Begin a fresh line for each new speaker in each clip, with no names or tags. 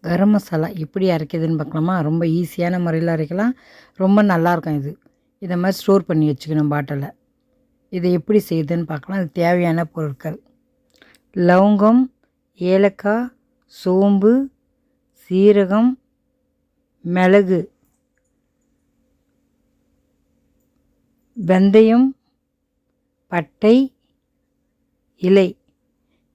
கரம் மசாலா எப்படி அரைக்கிறதுன்னு பார்க்கலாமா? ரொம்ப ஈஸியான முறையில் அரைக்கலாம். ரொம்ப நல்லாயிருக்கும் இது. இதை மாதிரி ஸ்டோர் பண்ணி வச்சுக்கணும் பாட்டிலில் இதை எப்படி செய்யுதுன்னு பார்க்கலாம். அதுக்கு தேவையான பொருட்கள். லவங்கம் ஏலக்காய் சோம்பு சீரகம் மிளகு வெந்தயம் பட்டை இலை.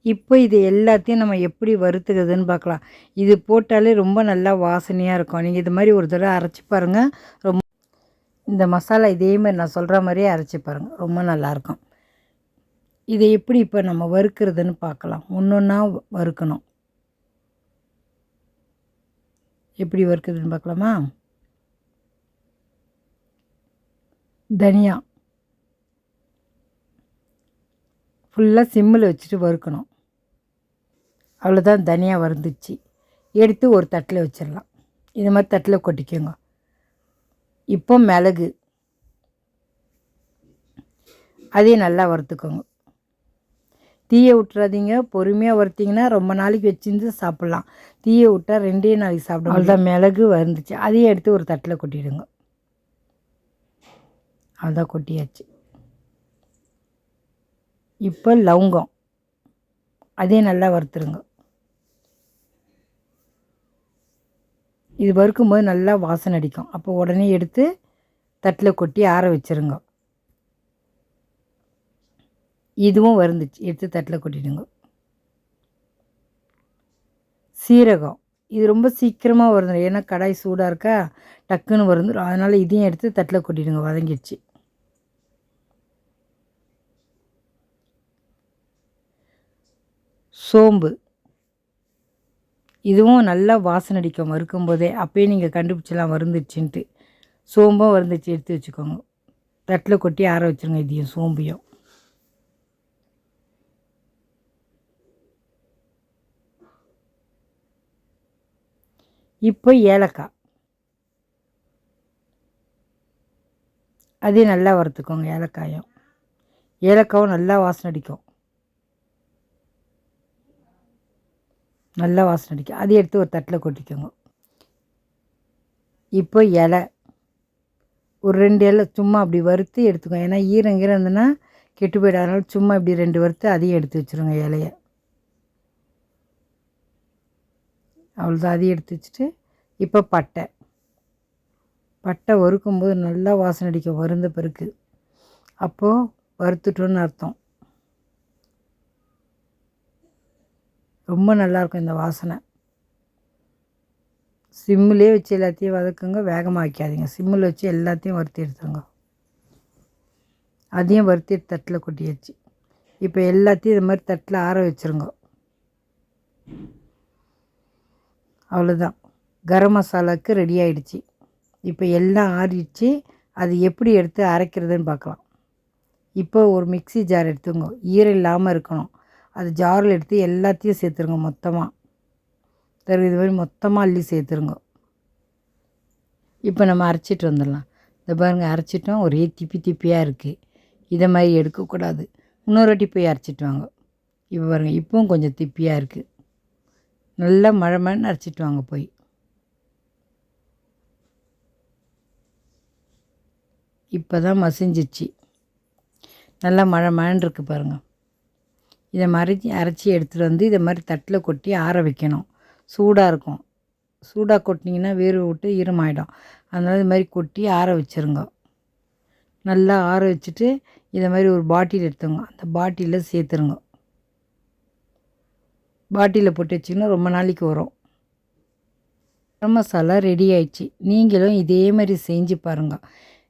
இப்போ இது எல்லாத்தையும் நம்ம எப்படி வறுத்துக்கிறதுன்னு பார்க்கலாம். இது போட்டாலே ரொம்ப நல்லா வாசனையாக இருக்கும். நீங்கள் இது மாதிரி ஒரு தடவை அரைச்சி பாருங்கள் ரொம்ப இந்த மசாலா இதே மாதிரி நான் சொல்கிற மாதிரியே அரைச்சி பாருங்கள் ரொம்ப நல்லாயிருக்கும் இதை எப்படி இப்போ நம்ம வறுக்கிறதுன்னு பார்க்கலாம். ஒன்று ஒன்றா வறுக்கணும். எப்படி வறுக்கிறதுன்னு பார்க்கலாமா? தனியா. ஃபுல்லாக சிம்மில் வச்சுட்டு வறுக்கணும். அவ்வளோதான் தனியாக வந்துச்சு எடுத்து ஒரு தட்டில் வச்சிடலாம் இது மாதிரி தட்டில் கொட்டிக்கோங்க. இப்போ மிளகு. அதையும் நல்லா வறுத்துக்கோங்க. தீயை விட்டுறாதீங்க பொறுமையாக வறுத்திங்கன்னா ரொம்ப நாளைக்கு வச்சிருந்து சாப்பிட்லாம். தீயை விட்டால் ரெண்டே நாளைக்கு சாப்பிடும் அவ்வளோதான் மிளகு வந்துச்சு அதையும் எடுத்து ஒரு தட்டில் கொட்டிடுங்க. அதான் கொட்டியாச்சு. இப்போ லவங்கம். அதையும் நல்லா வறுத்துருங்க. இது வறுக்கும்போது நல்லா வாசனை அடிக்கும். அப்போ உடனே எடுத்து தட்டில் கொட்டி ஆற வச்சுருங்க. இதுவும் வருந்துச்சு எடுத்து தட்டில் கொட்டிடுங்க. சீரகம். இது ரொம்ப சீக்கிரமாக வருந்துடும் ஏன்னா கடாய் சூடாக இருக்கா? டக்குன்னு வருந்துடும் அதனால் இதையும் எடுத்து தட்டில் கொட்டிடுங்க. வதங்கிடுச்சு. சோம்பு. இதுவும் நல்லா வாசனை அடிக்கும் வறுக்கும் போதே. அப்போயே நீங்கள் கண்டுபிடிச்சலாம் வருந்துச்சுன்ட்டு சோம்பும் வருந்துச்சு எடுத்து வச்சுக்கோங்க. தட்டில் கொட்டி ஆற வச்சுருங்க இதையும் சோம்பையும். இப்போ ஏலக்காய். அதையும் நல்லா வறுத்துக்கோங்க ஏலக்காயும். ஏலக்காவும் நல்லா வாசனை அடிக்கும். நல்லா வாசனை அடிக்கும். அதை எடுத்து ஒரு தட்டில் கொட்டிக்கோங்க. இப்போ இலை. ஒரு ரெண்டு இலை சும்மா அப்படி வறுத்து எடுத்துக்கோங்க ஏன்னா ஈரம் ஈரம் இருந்ததுன்னா கெட்டு போயிடாதனால சும்மா இப்படி ரெண்டு வறுத்து அதையும் எடுத்து வச்சுருங்க இலைய. அவ்வளோதான் அதையும் எடுத்து வச்சுட்டு இப்போ பட்டை. பட்டை வறுக்கும்போது நல்லா வாசனை அடிக்கும். வருந்த பிறகு. அப்போது வறுத்துட்டோன்னு அர்த்தம். ரொம்ப நல்லாயிருக்கும் இந்த வாசனை. சிம்மிலே வச்சு எல்லாத்தையும் வதக்குங்க வேகமாக வைக்காதீங்க. சிம்மில் வச்சு எல்லாத்தையும் வறுத்தி எடுத்துருங்க. அதையும் வறுத்தி தட்டில் கொட்டியாச்சு. இப்போ எல்லாத்தையும் இது மாதிரி தட்டில் ஆற வச்சுருங்க. அவ்வளோதான். கரம் மசாலாவுக்கு ரெடி ஆகிடுச்சி இப்போ எல்லாம் ஆறிடுச்சு. அது எப்படி எடுத்து அரைக்கிறதுன்னு பார்க்கலாம். இப்போ ஒரு மிக்ஸி ஜார் எடுத்துங்க ஈரம் இல்லாமல் இருக்கணும். அது ஜாரில் எடுத்து எல்லாத்தையும் சேர்த்துருங்க மொத்தமாக தரு இது மாதிரி மொத்தமாக அள்ளி சேர்த்துருங்க. இப்போ நம்ம அரைச்சிட்டு வந்துடலாம். இந்த பாருங்கள் அரைச்சிட்டோம். ஒரே திப்பி திப்பியாக இருக்குது இதை மாதிரி எடுக்கக்கூடாது. இன்னொரு வாட்டி போய் அரைச்சிட்டு வாங்க. இப்போ பாருங்கள் இப்போவும் கொஞ்சம் திப்பியாக இருக்குது நல்லா மழை மழைன்னு அரைச்சிட்டு வாங்க போய். இப்போ தான் மசிஞ்சிச்சு. நல்லா மழை மழைன்னு இருக்குது பாருங்கள் இதை மாதிரி அரைச்சி எடுத்துகிட்டு வந்து இதை மாதிரி தட்டில் கொட்டி ஆற வைக்கணும். சூடாக இருக்கும். சூடாக கொட்டினீங்கன்னா வேறு விட்டு ஈரமாயிடும். அதனால் இது மாதிரி கொட்டி ஆற வச்சுருங்க. நல்லா ஆற வச்சுட்டு இதை மாதிரி ஒரு பாட்டில் எடுத்துங்க. அந்த பாட்டிலில் சேர்த்துருங்க. பாட்டிலில் போட்டு வச்சிங்கன்னா ரொம்ப நாளைக்கு வரும். கரம் மசாலா ரெடி ஆயிடுச்சு. நீங்களும் இதே மாதிரி செஞ்சு பாருங்கள்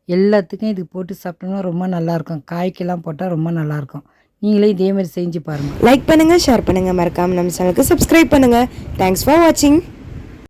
எல்லாத்துக்கும் இது போட்டு சாப்பிட்டோம்னா ரொம்ப நல்லாயிருக்கும் காய்க்கெல்லாம் போட்டால் ரொம்ப நல்லாயிருக்கும் நீங்களே இதே மாதிரி செஞ்சு பாருங்கள்
லைக் பண்ணுங்கள் ஷேர் பண்ணுங்கள் மறக்காமல் நம்ம சேனலுக்கு சப்ஸ்கிரைப் பண்ணுங்கள் தேங்க்ஸ் ஃபார் வாட்சிங்